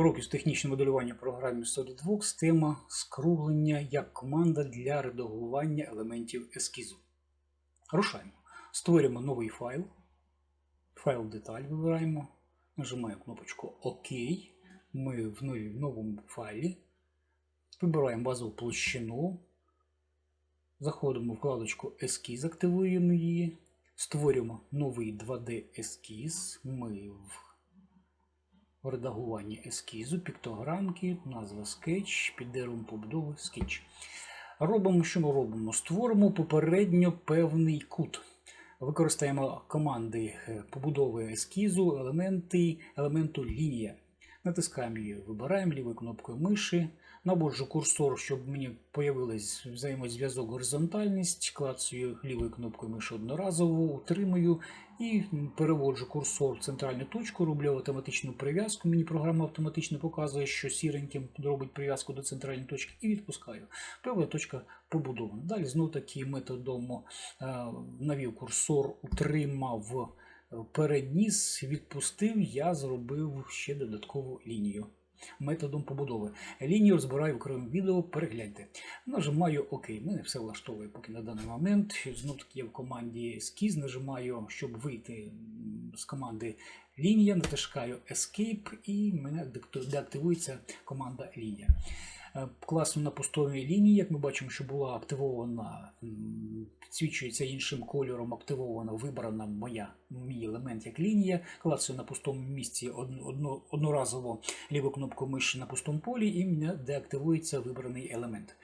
Уроки з технічного моделювання програми SolidWorks. Тема скруглення як команда для редагування елементів ескізу. Рушаємо. Створюємо новий файл. Файл деталь вибираємо. Нажимаємо кнопочку ОК. Ми в новому файлі. Вибираємо базову площину. Заходимо в вкладочку Ескіз, активуємо її. Створюємо новий 2D ескіз. Ми в редагуванні ескізу, піктограмки, назва скетч, під деревом побудови скетч. Робимо, що ми робимо? Створимо попередньо певний кут. Використаємо команди е, побудови ескізу, елементи, елементу лінія. Натискаємо її, вибираємо лівою кнопкою миші, наводжу курсор, щоб мені появилась взаємозв'язок горизонтальність, клацаю лівою кнопкою миші одноразово, утримую і переводжу курсор в центральну точку, роблю автоматичну прив'язку. Мені програма автоматично показує, що сіреньким робить прив'язку до центральної точки і відпускаю. Певна точка побудована. Далі знову таки методом е, навів курсор, утримав передніс, відпустив, я зробив ще додаткову лінію. Методом побудови. Лінію розбираю в окремому відео, перегляньте. Нажимаю ОК. Мене все влаштовує поки на даний момент. Знов таки я в команді Eskіз нажимаю, щоб вийти з команди лінія, натискаю Escape і мене деактивується команда лінія. Е, Класно на пустовій лінії, як ми бачимо, що була активована, підсвічується іншим кольором, активована, вибрана моя, мій елемент як лінія. Клацаю на пустому місці одно- одно- одноразово ліву кнопку миші на пустому полі і деактивується вибраний елемент.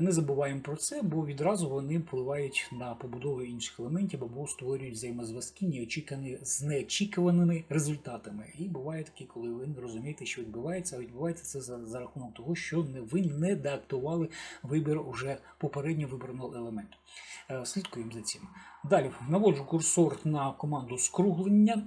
Не забуваємо про це, бо відразу вони впливають на побудову інших елементів або створюють взаємозв'язки неочікувані з неочікуваними результатами. І буває такі, коли ви не розумієте, що відбувається, а відбувається це за, за рахунок того, що не, ви не деактували вибір уже попередньо вибраного елементу. Е, Слідкуємо за цим. Далі наводжу курсор на команду скруглення.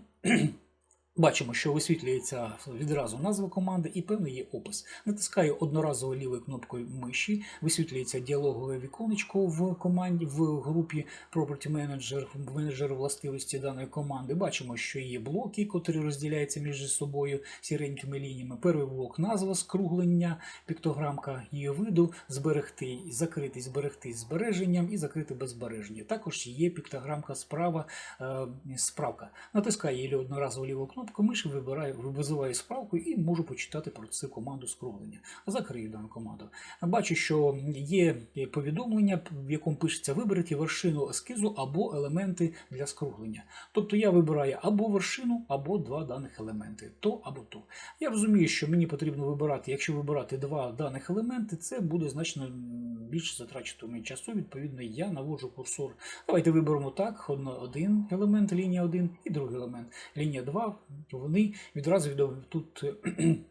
Бачимо, що висвітлюється відразу назва команди і певний є опис. Натискаю одноразово лівою кнопкою миші, висвітлюється діалогове віконечко в команді в групі Property Manager, менеджер властивості даної команди. Бачимо, що є блоки, котрі розділяються між собою сіренькими лініями. Перший блок назва скруглення, піктограмка її виду, зберегти, закрити, зберегти з збереженням і закрити без збереження. Також є піктограмка справа, е, справка. Натискаю її одноразово ліву кнопку миші, вибираю, визиваю справку і можу почитати про цю команду скруглення. Закрию дану команду. Бачу, що є повідомлення, в якому пишеться виберіть вершину ескізу або елементи для скруглення. Тобто я вибираю або вершину, або два даних елементи, то або то. Я розумію, що мені потрібно вибирати, якщо вибирати два даних елементи, це буде значно більше затрачувати часу. Відповідно, я наводжу курсор. Давайте виберемо так: один елемент, лінія 1 і другий елемент, лінія 2. Вони відразу відомо тут. е,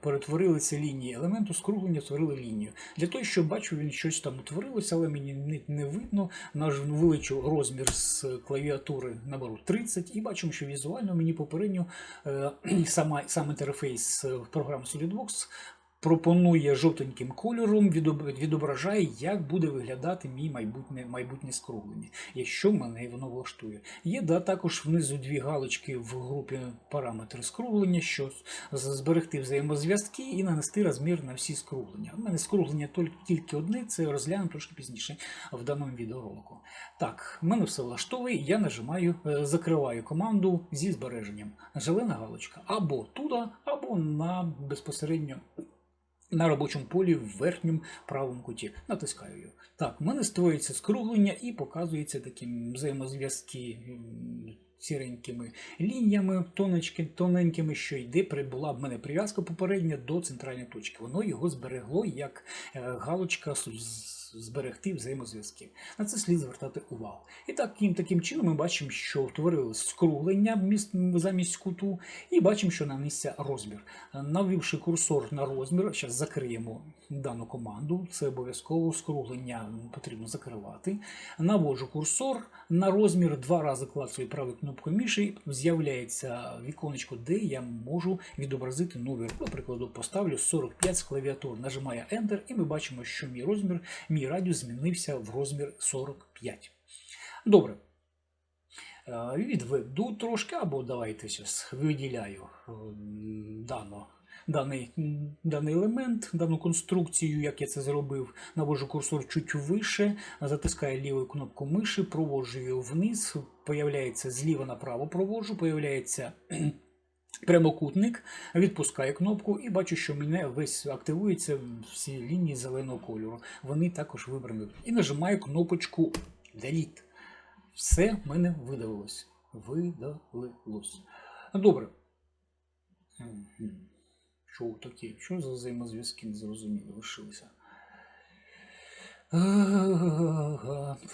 перетворилися лінії елементу скруглення, створили лінію. Для того, щоб бачу, він щось там утворилося, але мені не, не видно. Наш величу розмір з клавіатури наберу 30, і бачимо, що візуально мені попередньо е, сама, сам інтерфейс е, програми SolidWorks пропонує жовтеньким кольором, відображає, як буде виглядати мій майбутнє, майбутнє скруглення, якщо мене воно влаштує. Є да, також внизу дві галочки в групі параметри скруглення, що зберегти взаємозв'язки і нанести розмір на всі скруглення. У мене скруглення тільки, одне, це розглянемо трошки пізніше в даному відеоролику. Так, в мене все влаштовує, я нажимаю, е, закриваю команду зі збереженням. Зелена галочка або туди, або на безпосередньо на робочому полі в верхньому правому куті. Натискаю його. Так, в мене створюється скруглення і показується такі взаємозв'язки сіренькими лініями, тонечки, тоненькими, що йде, при- була в мене прив'язка попередня до центральної точки. Воно його зберегло як е, галочка зберегти взаємозв'язки. На це слід звертати увагу. І таким, таким чином ми бачимо, що утворилось скруглення замість куту, і бачимо, що нанісся розмір. Навівши курсор на розмір, зараз закриємо дану команду. Це обов'язково скруглення потрібно закривати. Наводжу курсор на розмір, два рази клацаю правою кнопкою миші, з'являється віконечко, де я можу відобразити номер. До прикладу, поставлю 45 з клавіатури, нажимаю Enter, і ми бачимо, що мій розмір, мій радіус змінився в розмір 45. Добре. Е, Відведу трошки, або давайте зараз виділяю дану даний, даний елемент, дану конструкцію, як я це зробив, навожу курсор чуть вище, затискаю ліву кнопку миші, проводжу її вниз, появляється зліва направо проводжу, появляється прямокутник, відпускаю кнопку і бачу, що мене весь активується всі лінії зеленого кольору. Вони також вибрані. І нажимаю кнопочку Delete. Все в мене видалилось. Видалилось. Добре. Що таке? Що за взаємозв'язки незрозумілі лишилися?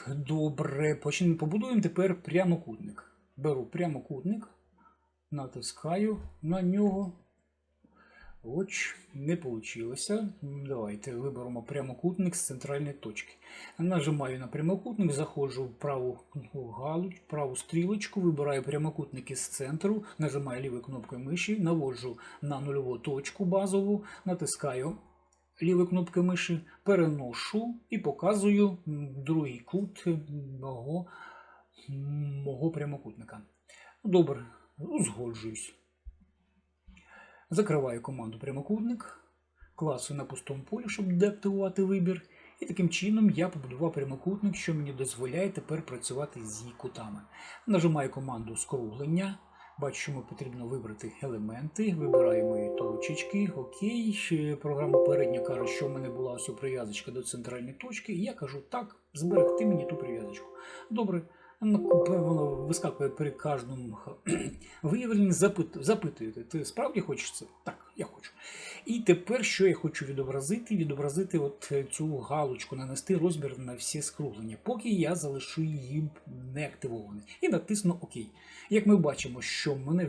Добре, почнемо. Побудуємо тепер прямокутник. Беру прямокутник, натискаю на нього. Оч, не вийшло. Давайте виберемо прямокутник з центральної точки. Нажимаю на прямокутник, заходжу в праву галузь, праву стрілочку, вибираю прямокутник із центру, нажимаю лівою кнопкою миші, наводжу на нульову точку базову, натискаю лівою кнопкою миші, переношу і показую другий кут мого, мого прямокутника. Добре, узгоджуюсь. Закриваю команду прямокутник, класу на пустому полі, щоб деактивувати вибір. І таким чином я побудував прямокутник, що мені дозволяє тепер працювати з її кутами. Нажимаю команду скруглення. Бачу, що мені потрібно вибрати елементи. Вибираю мої точечки. Окей. Програма передня каже, що в мене була ось прив'язочка до центральної точки. І я кажу, так, зберегти мені ту прив'язочку. Добре. Ну, Воно вискакує при кожному виявленні, запитуєте, ти справді хочеш це? Так, я хочу. І тепер, що я хочу відобразити? Відобразити от цю галочку, нанести розмір на всі скруглення, поки я залишу її неактивований. І натисну ОК. Як ми бачимо, що в мене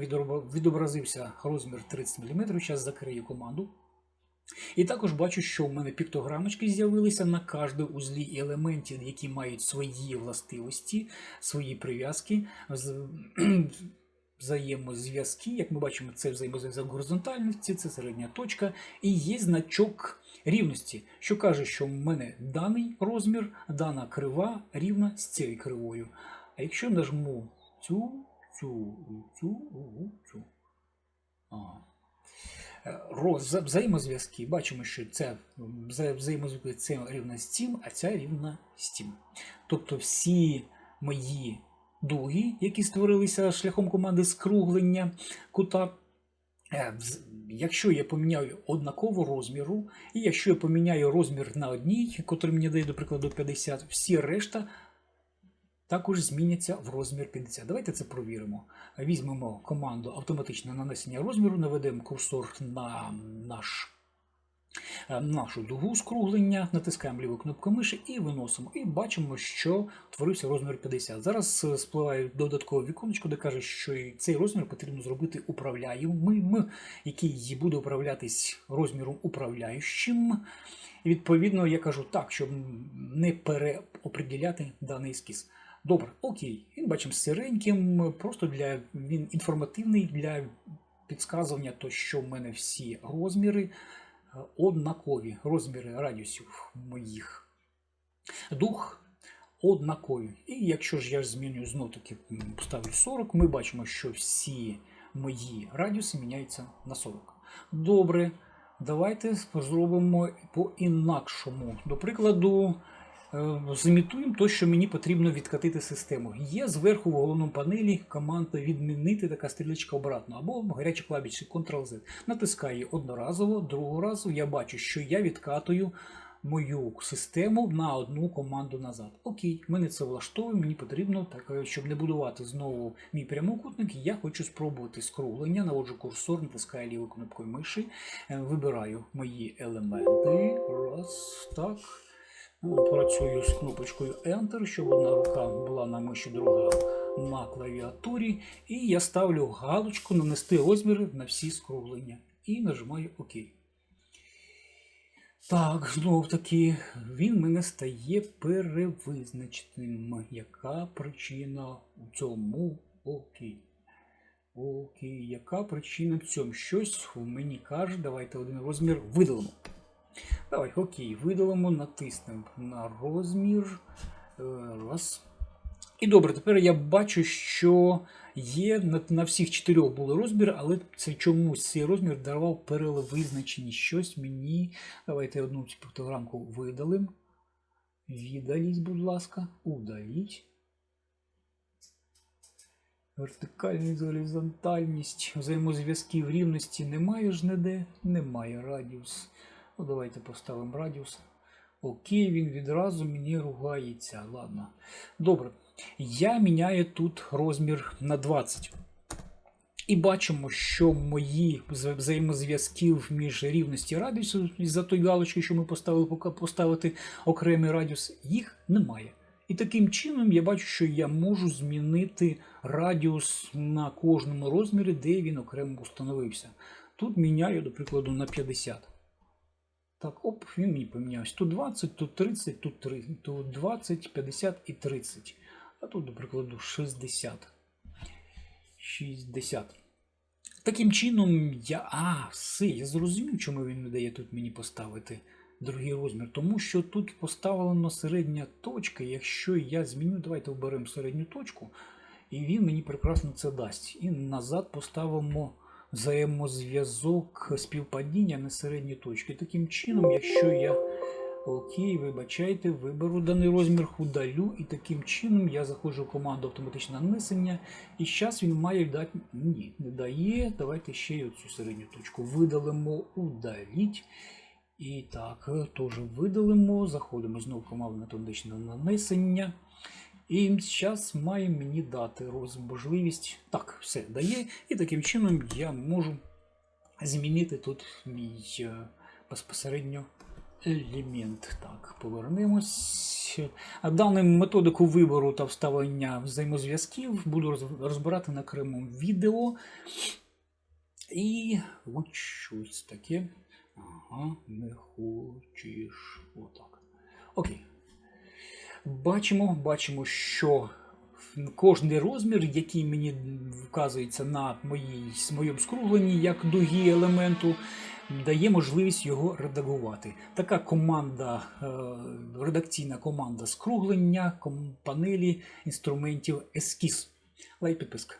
відобразився розмір 30 мм, зараз закрию команду. І також бачу, що в мене піктограмочки з'явилися на кожній узлі елементів, які мають свої властивості, свої прив'язки, взаємозв'язки. Як ми бачимо, це взаємозв'язок горизонтальності, це середня точка, і є значок рівності, що каже, що в мене даний розмір, дана крива рівна з цією кривою. А якщо нажму цю, цю, цю, цю. Ага. Е, роз, взаємозв'язки. Бачимо, що це взаємозв'язки це рівна з цим, а ця рівна з цим. Тобто всі мої дуги, які створилися шляхом команди скруглення кута. е, Якщо я поміняю однаково розміру, і якщо я поміняю розмір на одній, котрий мені дає, до прикладу, 50, всі решта також зміняться в розмір 50. Давайте це провіримо. Візьмемо команду автоматичне нанесення розміру, наведемо курсор на наш, е, нашу дугу скруглення, натискаємо ліву кнопку миші і виносимо. І бачимо, що утворився розмір 50. Зараз е, спливає додаткове віконечко, де каже, що цей розмір потрібно зробити управляємим, який буде управлятись розміром управляючим. І відповідно я кажу так, щоб не переопределяти даний ескіз. Добре, окей. Він бачимо сиреньким, просто для він інформативний для підказування, то що в мене всі розміри е, однакові. Розміри радіусів моїх дух однакові. І якщо ж я змінюю знов таки ставлю 40, ми бачимо, що всі мої радіуси міняються на 40. Добре, давайте зробимо по-інакшому. До прикладу, зімітуємо те, що мені потрібно відкатити систему. Є зверху в головному панелі команда відмінити така стрілечка обратно, або гаряча клавіша Ctrl-Z. Натискаю одноразово, другого разу я бачу, що я відкатую мою систему на одну команду назад. Окей, мене це влаштовує, мені потрібно, так, е, щоб не будувати знову мій прямокутник, я хочу спробувати скруглення, наводжу курсор, натискаю лівою кнопкою миші, е, вибираю мої елементи. Раз, так. Ну, Працюю з кнопочкою Enter, щоб одна рука була на миші, друга на клавіатурі. І я ставлю галочку нанести розміри на всі скруглення. І нажимаю ОК. Так, знов таки, він мене стає перевизначеним. Яка причина у цьому? Окей. Окей, яка причина в цьому? Щось в мені каже, давайте один розмір видалимо. Давай, окей, видалимо, натиснемо на розмір. Е, Раз. І добре, тепер я бачу, що є на, на всіх чотирьох були розміри, але це чомусь цей розмір давав перевизначені щось мені. Давайте одну цю фотограмку видалим. Віддаліть, будь ласка, удаліть. Вертикальність, горизонтальність, взаємозв'язків рівності немає ж ніде, немає радіус. Ну, давайте поставимо радіус. Окей, він відразу мені ругається. Ладно. Добре. Я міняю тут розмір на 20. І бачимо, що мої вза- взаємозв'язків між рівності і радіусу, із-за той галочки, що ми поставили поставити окремий радіус, їх немає. І таким чином я бачу, що я можу змінити радіус на кожному розмірі, де він окремо установився. Тут міняю, до прикладу, на 50. Так, оп, він мені помінявся. Тут 20, тут 30, тут 30, тут 20, 50 і 30. А тут, до прикладу, 60. 60. Таким чином, я. А, все, я зрозумів, чому він не дає тут мені поставити другий розмір. Тому що тут поставлена середня точка. Якщо я зміню, давайте оберемо середню точку, і він мені прекрасно це дасть. І назад поставимо взаємозв'язок співпадіння на середні точки. Таким чином, якщо я окей, вибачайте, виберу даний розмір, удалю, і таким чином я заходжу в команду автоматичне нанесення. І зараз він має дати. Ні, не дає. Давайте ще й оцю середню точку. Видалимо, удаліть. І так, теж видалимо. Заходимо знову в команду автоматичне нанесення. І зараз має мені дати можливість. Так, все дає. І таким чином я можу змінити тут мій е, безпосередньо елемент. Так, повернемось. Дану методику вибору та вставлення взаємозв'язків буду розбирати на окремому відео. І от щось таке. Ага, не хочеш. Отак. Окей. Бачимо, бачимо, що кожний розмір, який мені вказується на моїй, моєму скругленні як дугі елементу, дає можливість його редагувати. Така команда, е, редакційна команда скруглення панелі інструментів ескіз. Лайк підписка.